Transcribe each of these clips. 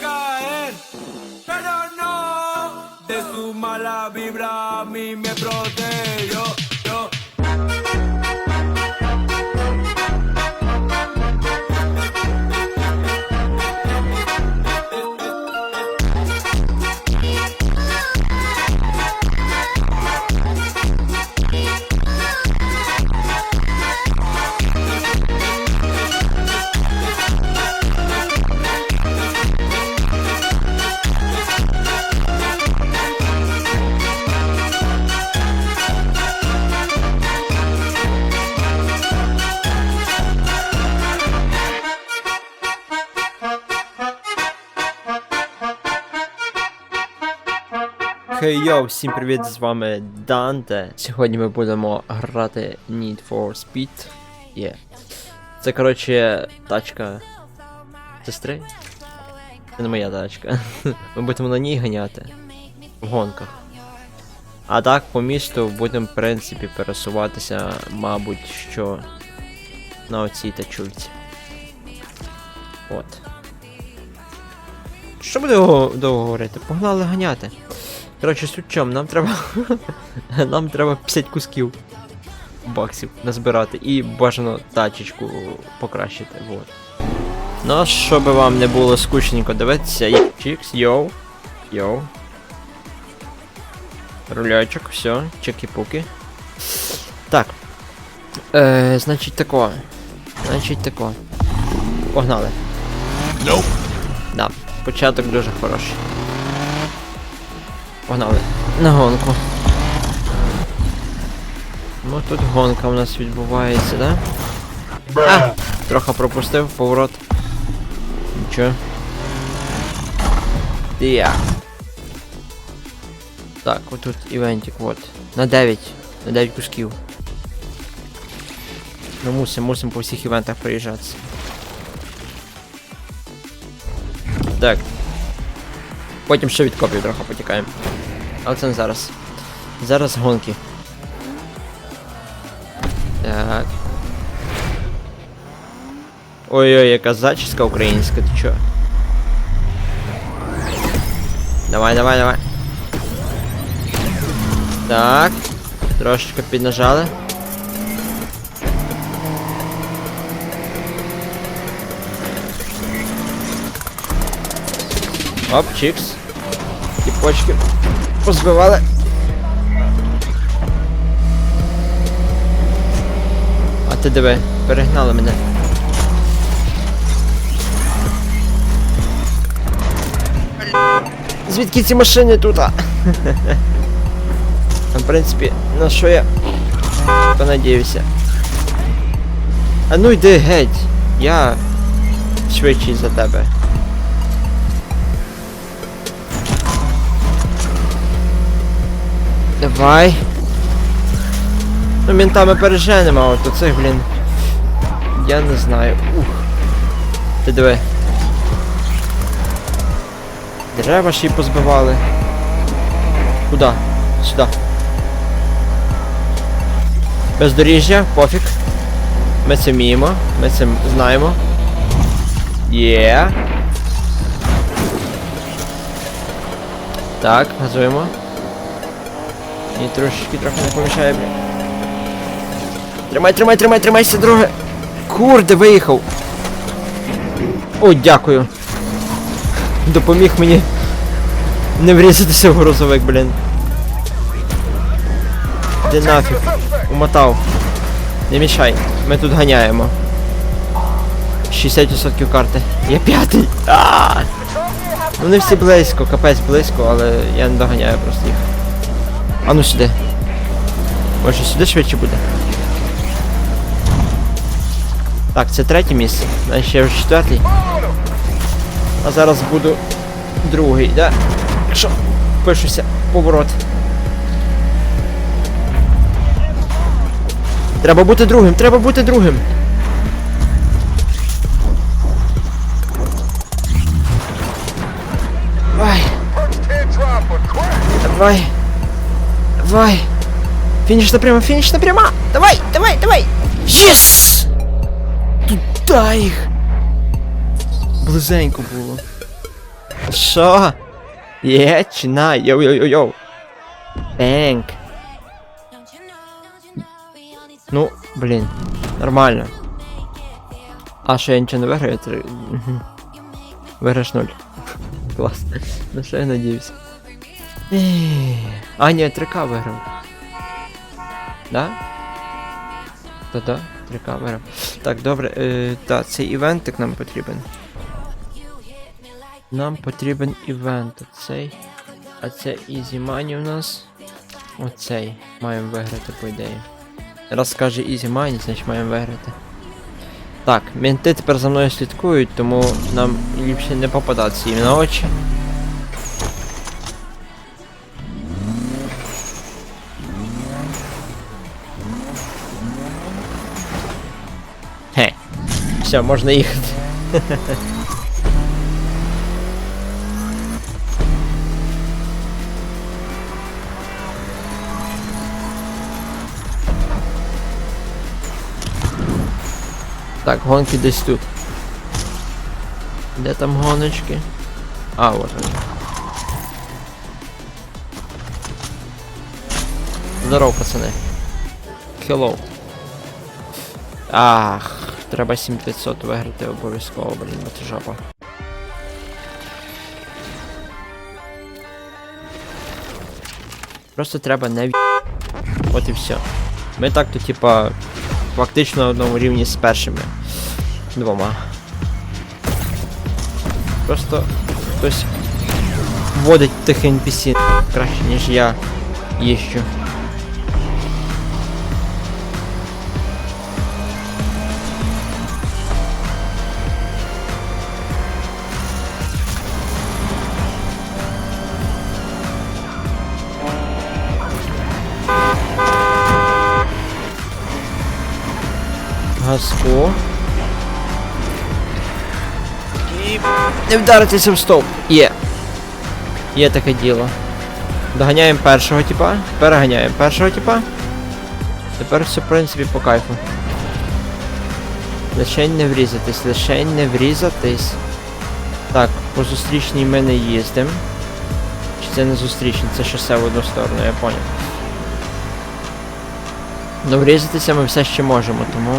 caer, pero no. De su mala vibra a mí me protegió. Хей йоу, всім привіт, з вами Данте. Сьогодні ми будемо грати Need for Speed. Є. Це, коротше, тачка сестри. Це не моя тачка. Ми будемо на ній ганяти. В гонках. А так, по місту будемо, в принципі, пересуватися, мабуть, що на оцій тачульці. От. Що буде довго говорити? Погнали ганяти. Коротше, суть в чому, нам треба. нам треба 50 кусків баксів назбирати і бажано тачечку покращити. Вот. Ну, а щоб вам не було скучненько дивитися, і- чікс, йоу. Йоу. Рулячок, все, чеки-пуки. Так. Е, значить тако. Значить тако. Погнали. Nope. Да, початок дуже хороший. Погнали. На гонку. Ну тут гонка у нас відбувається, да? А! Трохи пропустив поворот. Нічого. Я. Так, отут івентик, от. На 9. На 9 кусків. Ми мусимо, мусимо по всіх івентах приїжджатися. Так. Потім ще від копів трохи потікаємо. Але це не зараз. Зараз гонки. Так. Ой-ой, яка зачіска українська, ти чо? Давай, давай, давай. Так. Трошечки піднажали. Оп, чикс. І почки позбивали. А ти диви, перегнали мене. Звідки ці машини тут? а? В принципі, на що я понадіюся. А ну йди геть. Я швидший за тебе. Давай. Ну, ментами переженемо, а от оцих, блін. Я не знаю. Ух. Ти диви. Дерева ще й позбивали. Куда? Сюди. Бездоріжжя, пофіг. Ми це вміємо, ми це знаємо. Є. Так, газуємо. І трошечки трохи не помішає, блін. Тримай, тримай, тримай, тримайся, друге. Курде, виїхав. О, дякую. Допоміг мені не врізатися в грузовик, блін. Де нафіг. Умотав. Не мішай. Ми тут ганяємо. 60% карти. Я п'ятий. А! Ну всі близько, капець близько, але я не доганяю просто їх. А ну сюди. Може сюди швидше буде. Так, це третє місце. Значить я вже четвертий. А зараз буду другий, да? Якщо пишуся, поворот. Треба бути другим, треба бути другим. Давай. Давай. Давай. Финишна прямо, финишна прямо. Давай, давай, давай. Єс! Туда їх. Близенько було. Що? Є, чи на? Йоу-йоу-йоу. Бенк. Ну, блін. Нормально. А що я нічого не виграю? Три... Мгм. Виграш нуль. Клас. На що я надіюсь? А, ні, 3К виграв. Да? Та-да, 3К виграв. Так, добре, е, та, цей івентик нам потрібен. Нам потрібен івент оцей. А це Easy Money у нас. Оцей. Маємо виграти, по ідеї. Раз каже Easy Money, значить маємо виграти. Так, менти тепер за мною слідкують, тому нам ліпше не попадатися їм на очі. Все, можна їхати. Так, гонки десь тут. Де там гоночки? А, вот вони. Здоров, пацани. Hello. Ах, Треба 7500 виграти обов'язково, блін, ну це жопа. Просто треба не в... От і все. Ми так то типа фактично на одному рівні з першими двома. Просто хтось вводить тих NPC краще, ніж я їщу. 100. І не вдаритися в стовп. Є. Є таке діло. Доганяємо першого типа. Переганяємо першого типа. Тепер все в принципі по кайфу. Лишень не врізатись, лишень не врізатись. Так, по зустрічній ми не їздимо. Чи це не зустрічний, це шосе в одну сторону, я поняв. Ну врізатися ми все ще можемо, тому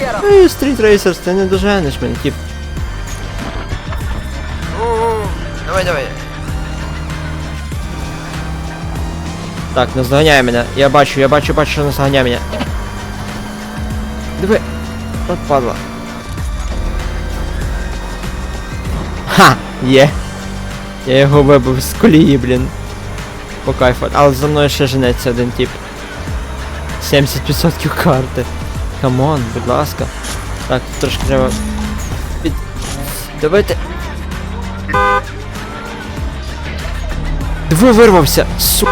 get 'em. Ей, стріт рейсерс, ти не доженеш мене, тип. Давай, давай. Так, наздоганяй мене. Я бачу, я бачу, бачу, що наздоганяй мене. Диви. От падла. Ха! Є. Я його вибив з колії, блін. По кайфу. Але за мною ще женеться один тип. 70% карти. Камон, будь ласка. Так, тут трошки треба. Під... Давайте. Диви, вирвався! Су.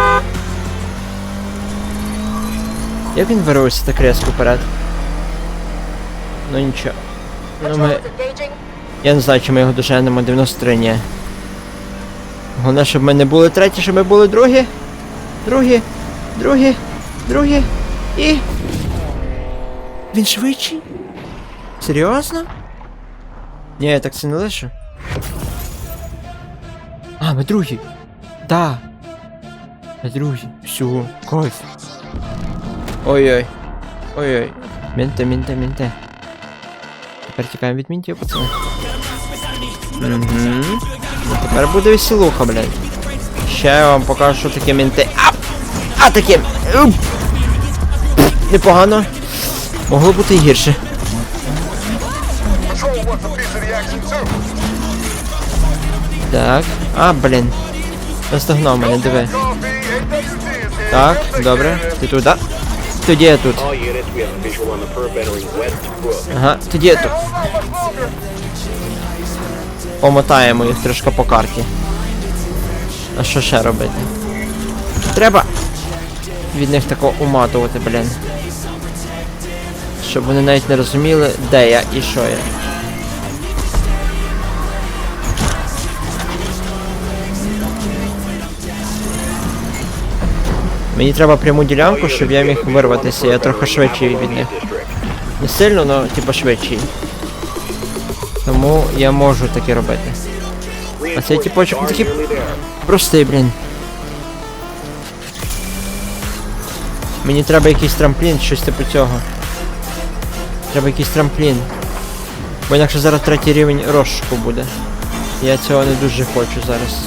Як він вирвався так різко вперед? Ну нічого. Ну ми. Я не знаю, чи ми його доженемо 93, ні. Головне, щоб ми не були треті, щоб ми були другі. Другі. Другі. Другі. І. Він швидший? Серйозно? Ні, я так це не лишу. А, ми другі. Да. Ми другі. Всього. Кайф. Ой-ой. Ой-ой. Мінте, мінте, мінте. Тепер тікаємо від мінтів, пацани. Угу. Ну, тепер буде веселуха, блядь. Ще я вам покажу, що таке мінти. А! А таке! Уп! Непогано. Могло бути і гірше. Так. А, блін. Наздогнав мене, диви. Так, добре. Ти тут, да? Тоді я тут. Ага, тоді я тут. Помотаємо їх трошки по карті. А що ще робити? Треба від них тако уматувати, блін. Щоб вони навіть не розуміли, де я і що я. Мені треба пряму ділянку, щоб я міг вирватися, я трохи швидший від них. Не сильно, але типу швидший. Тому я можу таке робити. А цей типочок такий простий, блін. Мені треба якийсь трамплін, щось типу цього. Треба якийсь трамплін. Бо інакше зараз третій рівень розшуку буде. Я цього не дуже хочу зараз.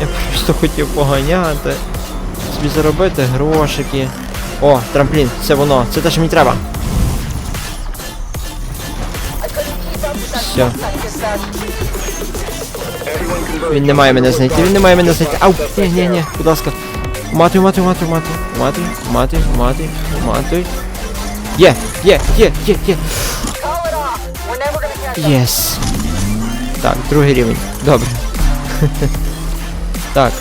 Я просто хотів поганяти. Собі заробити грошики. О, трамплін, це воно, це те, що мені треба. Все. Він не має мене знайти, він не має мене знайти. Ау, ні, ні, ні, будь ласка. Матуй, матуй, матуй, матуй, матуй, матуй, матуй, матуй. Є, є, є, є, є. Call it off. We're never gonna catch up. Єс. Так, другий рівень. Добре. так.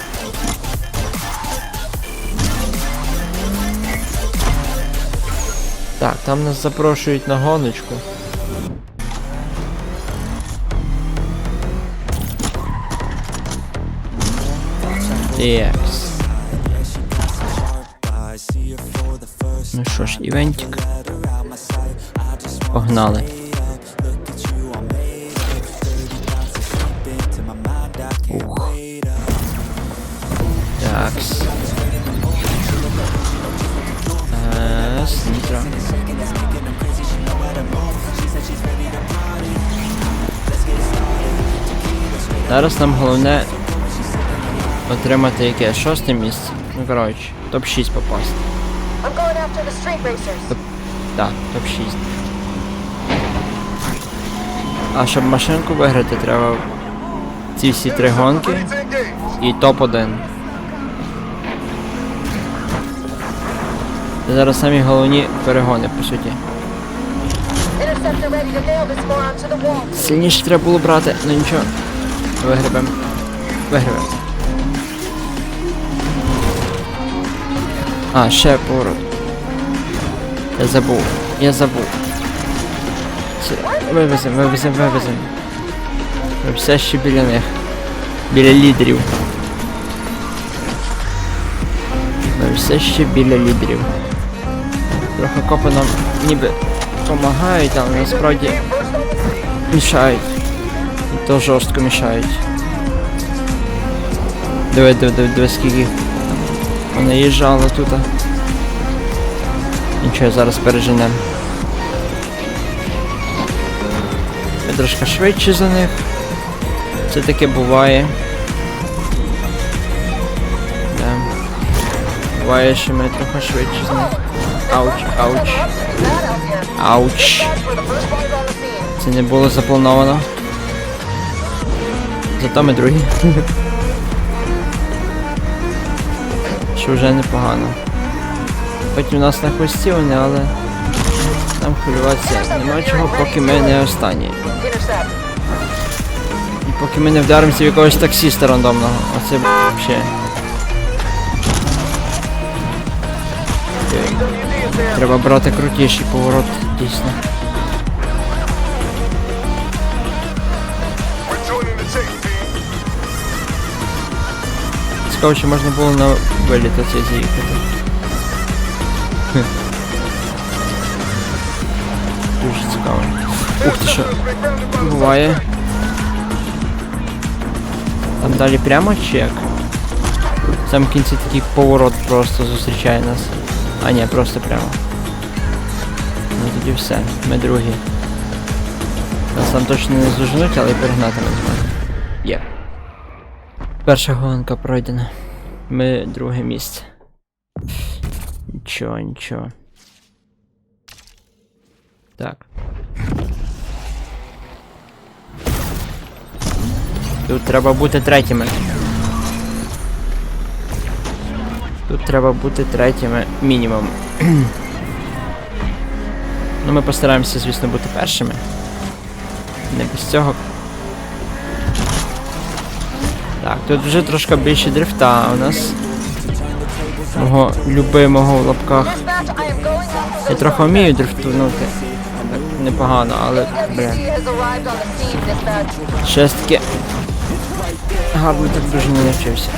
Так, там нас запрошують на гоночку. Текс. Ну що ж, івентик. Погнали. Ух. Такс. Ес. Зараз нам головне отримати яке шосте місце. Ну коротше, топ-6 попасти. I'm going after the street racers. Так, топ-6. А щоб машинку виграти, треба ці всі три гонки і топ-1. Це зараз самі головні перегони, по суті. Сильніше треба було брати, ну нічого. Вигребем. Вигребем. А, ще поворот. Я забув. Я забув. Вивезем, вивезем, вивезем. Ми все ще біля них. Біля лідерів. Ми все ще біля лідерів. Трохи копи нам ніби допомагають, але насправді мішають. І то жорстко мішають. Диви, диви, диви, диви, скільки вона їжджала тут. Нічого, зараз переженемо. Трошки швидше за них. Це таке буває. Да. Буває, що ми трохи швидше за них. Ауч, ауч, ауч. Це не було заплановано. Зато ми другі. Що вже непогано. Хоч у нас на хвості вони, але нам хвилюватися нема чого, поки ми не останні. І поки ми не вдаримося в якогось таксіста рандомного. Оце вообще. Треба брати крутіший поворот, дійсно. Цікаво, чи можна було на виліт оцей заїхати. Дуже цікаво. Ух ти що. Буває. Там далі прямо чи як? В кінці такий поворот просто зустрічає нас. А ні, просто прямо. Ну тоді все, ми другі. Нас там точно не зужнуть, але й перегнати не зможемо. Є. Перша гонка пройдена. Ми друге місце. Нічого, нічого. Так. Тут треба бути третіми. Тут треба бути третіми мінімум. ну ми постараємося, звісно, бути першими. Не без цього так, тут вже трошки більше дрифта у нас. Мого любимого в лапках. Я трохи вмію дрифтунути. Непогано, але, бля. Ж таки. Гарно так дуже не навчився.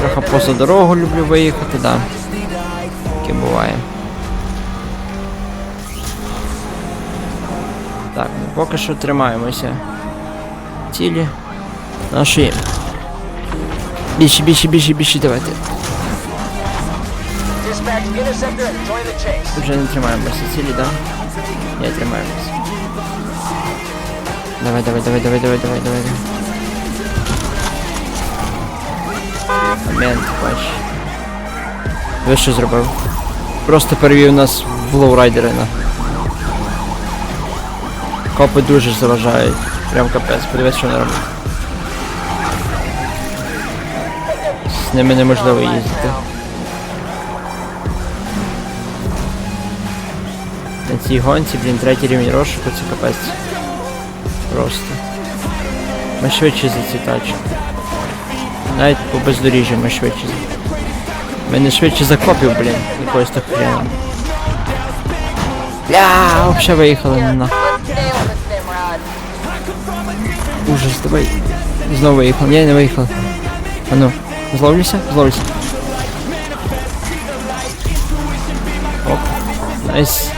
Трохи поза дорогу люблю виїхати, да. Таке буває. Так, ну поки що тримаємося. Цілі. Наші. Більше, більше, більше, більше, давайте. Вже не тримаємося цілі, да? Не тримаємося. Давай, давай, давай, давай, давай, давай, давай. Момент, бач. Ви що зробив? Просто перевів нас в лоурайдери на. Копи дуже заважають. Прям капець, подивись, що вони роблять. З ними неможливо їздити. Цій гонці, блін, третій рівень розшуку, це капець. Просто. Ми швидше за ці тачки. Навіть по бездоріжжю ми швидше. за- Ми не швидше за копів, блін, якоюсь так хреном. Бля, вообще виїхали на. Ужас, давай. Знову виїхав. Ні, не виїхав. А ну, зловлюся? Зловлюся. Оп. Найс.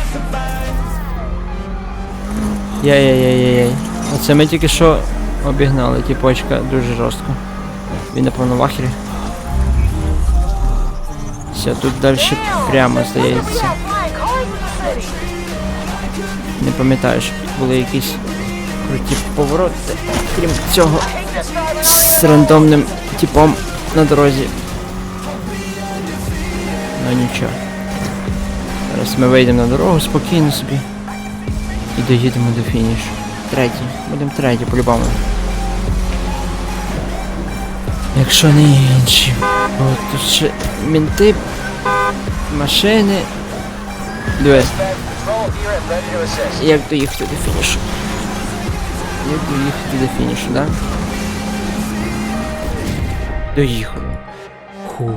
Яй-яй-яй-яй. Оце ми тільки що обігнали, тіпочка дуже жорстко. Він напевно в ахері. Все, тут далі прямо здається. Не пам'ятаю, що були якісь круті повороти. Крім цього, з рандомним типом на дорозі. Ну нічого. Зараз ми вийдемо на дорогу спокійно собі. І доїдемо до фінішу. Третій. Будемо третій, по-любому. Якщо не інші. От тут ще мінти, машини. Диви. Як доїхати до фінішу? Як доїхати до фінішу, да? Доїхали. Ху.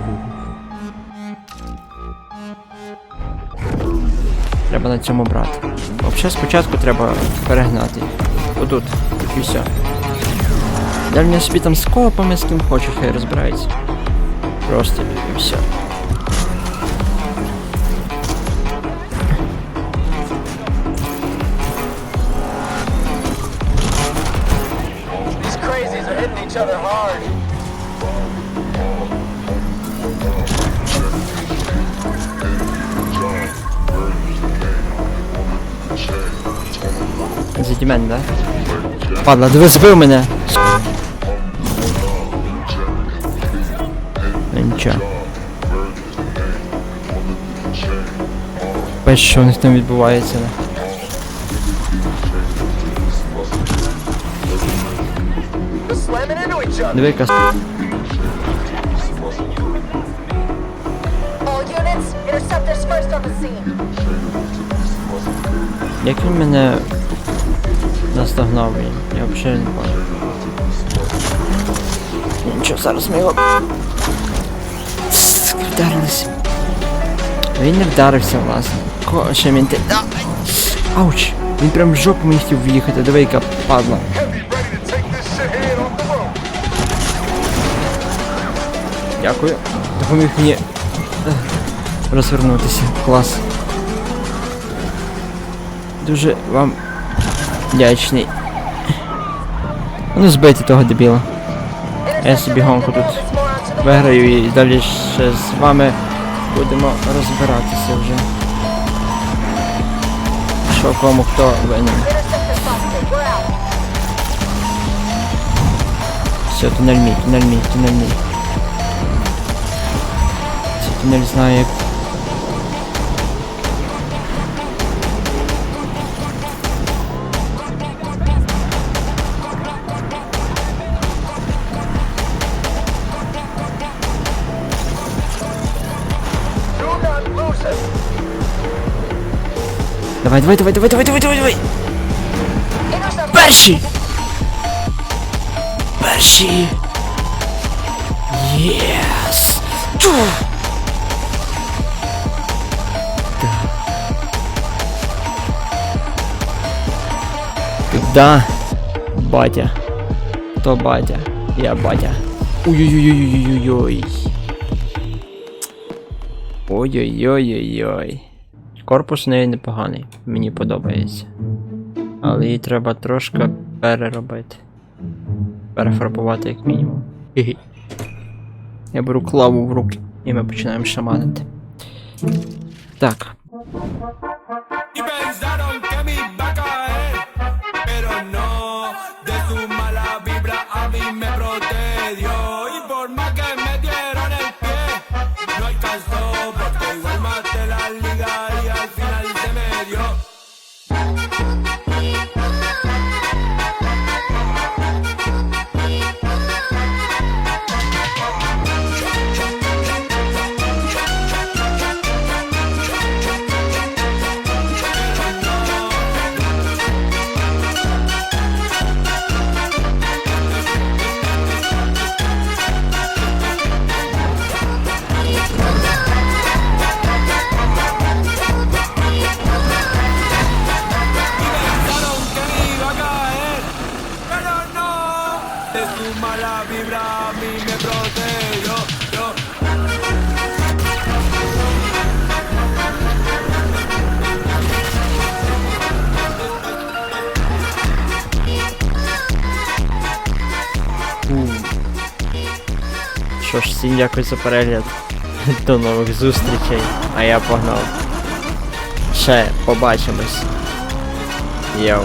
Треба на цьому брати. Взагалі спочатку треба перегнати. Отут. І все. Далі мені собі там з копами, з ким хочеш, хай розбирається. Просто і все. Заді мене, да? Падла, диви, збив мене. Ну нічого. Бачиш, що у них там відбувається. Диви, scene. Як він мене наздогнав, блін? Я взагалі не понял. Нічого, зараз ми його... Вдарились. Він не вдарився, власне. Ко ще мінти. Ауч! Він прям в жопу мені хотів в'їхати, диви, яка падла. Дякую. Допоміг мені розвернутися. Клас. Дуже вам вдячний. Ну збийте того дебіла. Я собі гонку тут виграю і далі ще з вами будемо розбиратися вже. Що кому хто винен. Все, тунель мій, тунель мій, тунель мій. Цей тунель знає як. Давай, давай, давай, давай, давай, давай, давай, давай! Intercept. Перші! Перші! Єс! Чу! Да. Батя. То батя. Я батя. Ой-ой-ой-ой-ой-ой. Ой-ой-ой-ой-ой. Корпус неї непоганий, мені подобається. Але її треба трошки переробити. Перефарбувати як мінімум. Я беру клаву в руки і ми починаємо шаманити. Так, що ж, всім дякую за перегляд. До нових зустрічей. А я погнав. Ще побачимось. Йоу.